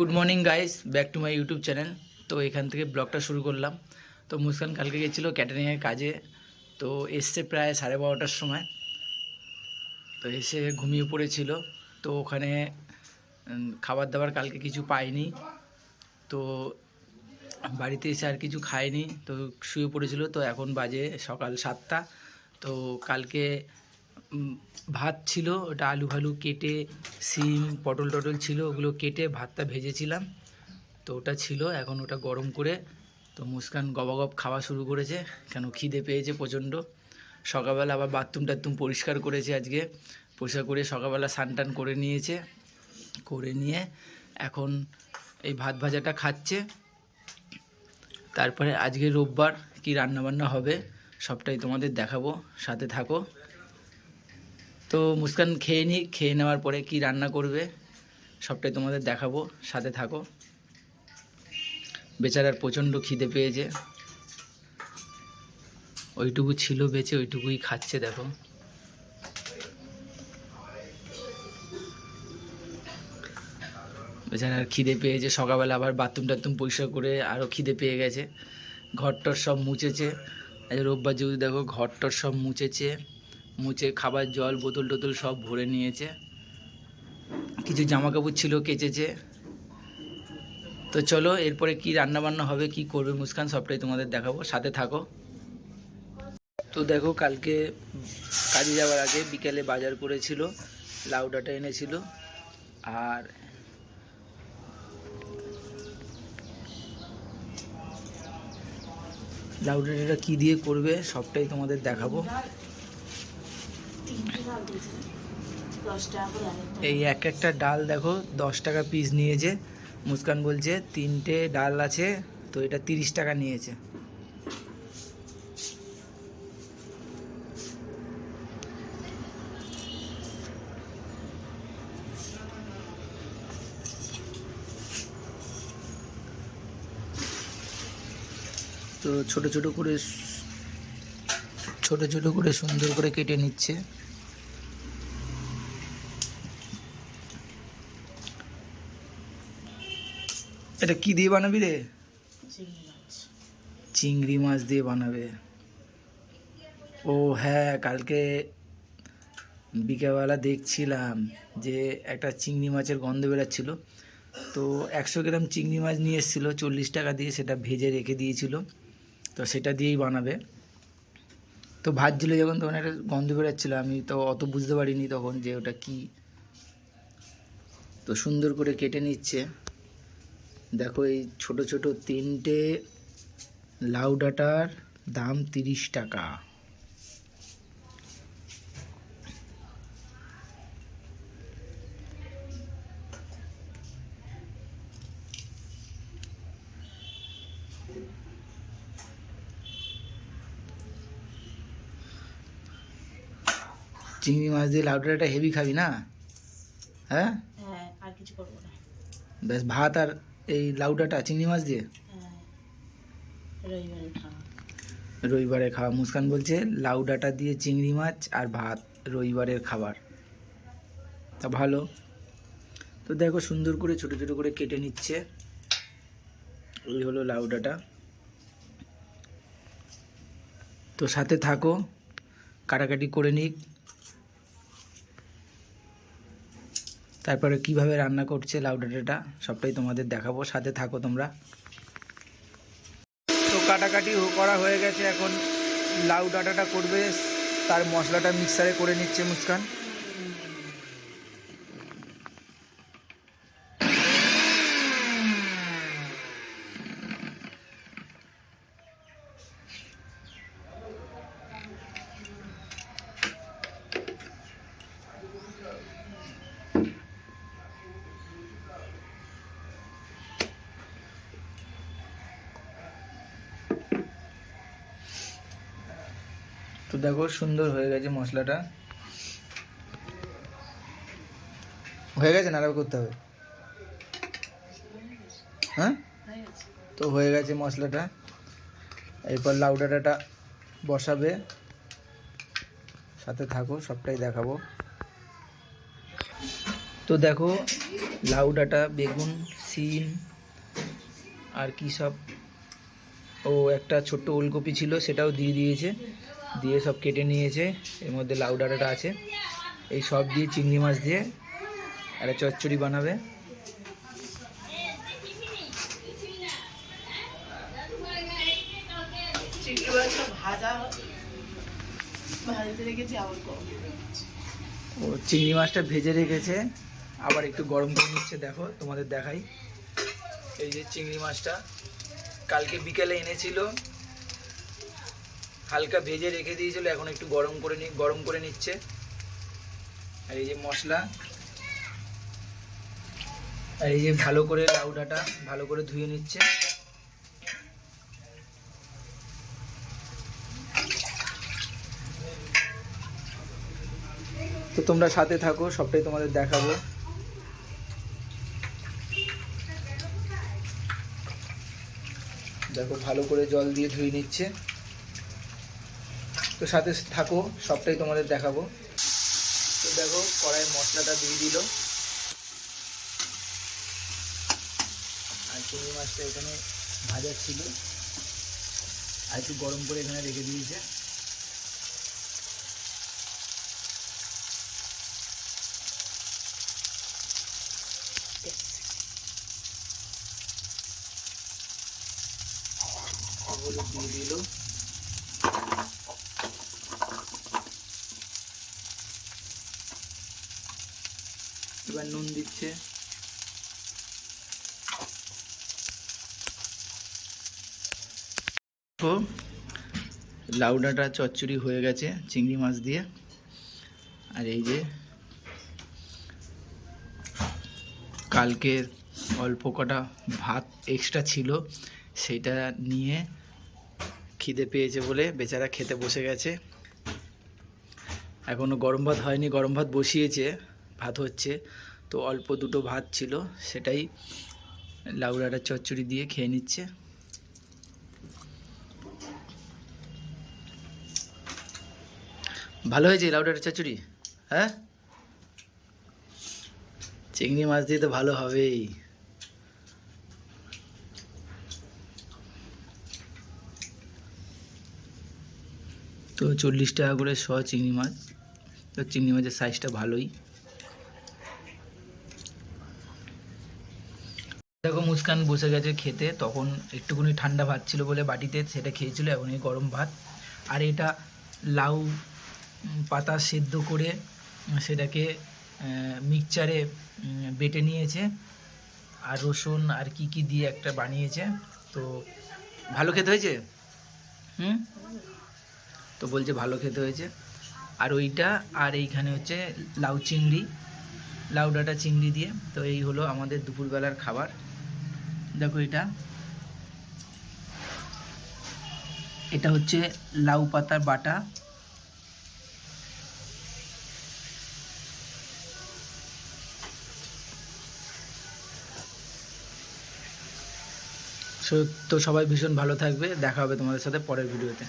Good morning guys back to my YouTube channel তো এখান থেকে ব্লগটা শুরু করলাম। তো মুস্কান কালকে গেছিল ক্যাটারিংয়ের কাজে। তো এসছে প্রায় সাড়ে বারোটার সময়। তো এসে ঘুমিয়ে পড়েছিল। তো ওখানে খাবার দাবার কালকে কিছু পাইনি। তো বাড়িতে এসে আর কিছু খায়নি তো শুয়ে পড়েছিল। তো এখন বাজে সকাল সাতটা। তো কালকে ভাত ছিল, ওটা আলু ফালু কেটে, সিম, পটল টটল ছিল, ওগুলো কেটে ভাতটা ভেজেছিলাম। তো ওটা ছিল, এখন ওটা গরম করে, তো মুস্কান গবাগব খাওয়া শুরু করেছে, কেন খিদে পেয়েছে প্রচণ্ড। সকালবেলা আবার বাথরুম টাথরুম পরিষ্কার করেছে আজকে, পরিষ্কার করে সকালবেলা টান করে নিয়েছে, করে নিয়ে এখন এই ভাত ভাজাটা খাচ্ছে। তারপরে আজকে রোববার কি রান্না বান্না হবে, সবটাই তোমাদের দেখাবো, সাথে থাকো। তো মুস্কান খেয়ে নি, খেয়ে নেওয়ার পরে কি রান্না করবে, সবটাই তোমাদের দেখাবো, সাথে থাকো। বেচারার প্রচণ্ড খিদে পেয়েছে। ওইটুকু ছিল বেঁচে, ওইটুকুই খাচ্ছে, দেখো। বেচারার খিদে পেয়েছে, সকালবেলা আবার বাথরুম টাথরুম পরিষ্কার করে আরও খিদে পেয়ে গেছে। ঘরটর সব মুছেছে। রোববার যদি দেখো, ঘরটর সব মুছেছে। মুছে খাবার, জল, বোতল টোতল সব ভরে নিয়েছে। কিছু জামা কাপড় ছিল, কেচেছে। তো চলো, এরপরে কি রান্না বান্না হবে, কি করবে মুস্কান, সবটাই তোমাদের দেখাবো। সাথে থাকো। তো দেখো, কালকে কাজে যাওয়ার আগে বিকেলে বাজার করেছিল, লাউ ডাঁটা এনেছিল। আর লাউ ডাঁটাটা কী দিয়ে করবে, সবটাই তোমাদের দেখাবো। এই এক একটা ডাল দেখো, দশ টাকা পিস নিয়েছে। মুস্কান বলছে, তিনটে ডাল আছে, তো এটা তিরিশ টাকা নিয়েছে। তো ছোট ছোট করে ছোট ছোট করে সুন্দর করে কেটে নিচ্ছে। এটা কি দিয়ে বানাবি রে? চিংড়ি মাছ দিয়ে বানাবে। ও হ্যাঁ কালকে বিকেলবেলা দেখছিলাম যে একটা চিংড়ি মাছের গন্ধ বেরাচ্ছিল। তো একশো গ্রাম চিংড়ি মাছ নিয়ে এসেছিল, চল্লিশ টাকা দিয়ে সেটা ভেজে রেখে দিয়েছিল। তো সেটা দিয়েই বানাবে। তো ভাজছিল যখন তখন একটা গন্ধ বেরাচ্ছিলো, আমি তো অত বুঝতে পারিনি তখন যে ওটা কি। তো সুন্দর করে কেটে নিচ্ছে। দেখো এই ছোট ছোট তিনটে লাউ ডাঁটার দাম তিরিশ টাকা। চিংড়ি মাছ দিয়ে লাউ ডাঁটাটা হেভি খাবি না? হ্যাঁ? হ্যাঁ আর কিছু করব না। ব্যাস ভাত আর এই লাউ ডাঁটা চিংড়ি মাছ দিয়ে? হ্যাঁ রবিবারে খাওয়া। রবিবারে খাওয়া। মুস্কান বলছে লাউ ডাঁটা দিয়ে চিংড়ি মাছ আর ভাত রবিবারের খাবার। তা ভালো। তো দেখো সুন্দর করে ছোট ছোট করে কেটে নিচ্ছে। এই হলো লাউ ডাঁটা। তো সাথে থাকো কাটাকাটি করে নিক। তারপরে কীভাবে রান্না করছে লাউ ডাঁটাটা, সবটাই তোমাদের দেখাবো। সাথে থাকো তোমরা। তো কাটাকাটি করা হয়ে গেছে এখন। লাউ ডাঁটাটা করবে, তার মশলাটা মিক্সারে করে নিচ্ছে মুস্কান। তো দেখো সুন্দর হয়ে গেছে মশলাটা। হয়ে গেছে না আরও করতে হবে? হ্যাঁ? তো হয়ে গেছে মশলাটা। এরপর লাউ ডাঁটাটা বসাবে। সাথে থাকো, সবটাই দেখাবো। তো দেখো লাউ ডাঁটা, বেগুন সিম আর কি সব। ও একটা ছোট্ট ওলকপি ছিল, সেটাও দিয়ে দিয়েছে। দিয়ে সব কেটে নিয়েছে। এর মধ্যে লাউ ডাঁটাটা আছে। এই সব দিয়ে চিংড়ি মাছ দিয়ে একটা চচ্চড়ি বানাবে। ও চিংড়ি মাছটা ভেজে রেখেছে। আবার একটু গরম করে নিচ্ছে দেখো তোমাদের দেখাই। এই যে চিংড়ি মাছটা। কালকে বিকেলে এনেছিল। হালকা ভেজে রেখে দিয়েছিল, এখন একটু গরম করে নি, গরম করে নিচ্ছে। আর এই যে মশলা, আর এই যে ভালো করে লাউডাটা ভালো করে ধুয়ে নিচ্ছে। তো তোমরা সাথে থাকো, সবটাই তোমাদের দেখাবো। দেখো, ভালো করে জল দিয়ে ধুয়ে নিচ্ছে। তো সাথে থাকো, সবটাই তোমাদের দেখাবো। তো দেখো কড়াই মশলাটা দিয়ে দিল। আর চিংড়ি মাছটা এখানে ভাজা ছিল। আর একটু গরম করে এখানে রেখে দিয়েছে। দিয়ে দিল। এবার নুন দিচ্ছে। লাউ ডাঁটা চচ্চড়ি হয়ে গেছে চিংড়ি মাছ দিয়ে। আর এই যে, কালকে অল্প কটা ভাত এক্সট্রা ছিল, সেটা নিয়ে খিদে পেয়েছে বলে বেচারা খেতে বসে গেছে। এখনও গরম ভাত হয়নি, গরম ভাত বসিয়েছে, ভাত হচ্ছে। তো অল্প দুটো ভাত ছিল, সেটাই লাউড়াটা চচ্চড়ি দিয়ে খেয়ে নিচ্ছে। ভালো হয়েছে লাউডাটা চচ্চড়ি? হ্যাঁ? চিংড়ি মাছ দিয়ে তো ভালো হবেই। তো চল্লিশ টাকা করে শ চিংড়ি মাছ। তো চিংড়ি মাছের সাইজটা ভালোই। মুস্কান বসে গেছে খেতে, তখন একটুখানি ঠান্ডা ভাত ছিল বলে বাটিতে সেটা খেয়েছিল এখন এই গরম ভাত। আর এটা লাউ পাতা সেদ্ধ করে সেটাকে মিক্সচারে বেটে নিয়েছে। আর রসুন আর কি কি দিয়ে একটা বানিয়েছে। তো ভালো খেতে হয়েছে? হুম? তো বলছে ভালো খেতে হয়েছে। আর ওইটা, আর এইখানে হচ্ছে লাউ চিংড়ি, লাউ ডাঁটা চিংড়ি দিয়ে। তো এই হলো আমাদের দুপুরবেলার খাবার। দেখো এটা। এটা হচ্ছে লাউ পাতার বাটা। তো সবাই ভীষণ ভালো থাকবে। দেখা হবে তোমাদের সাথে পরের ভিডিওতে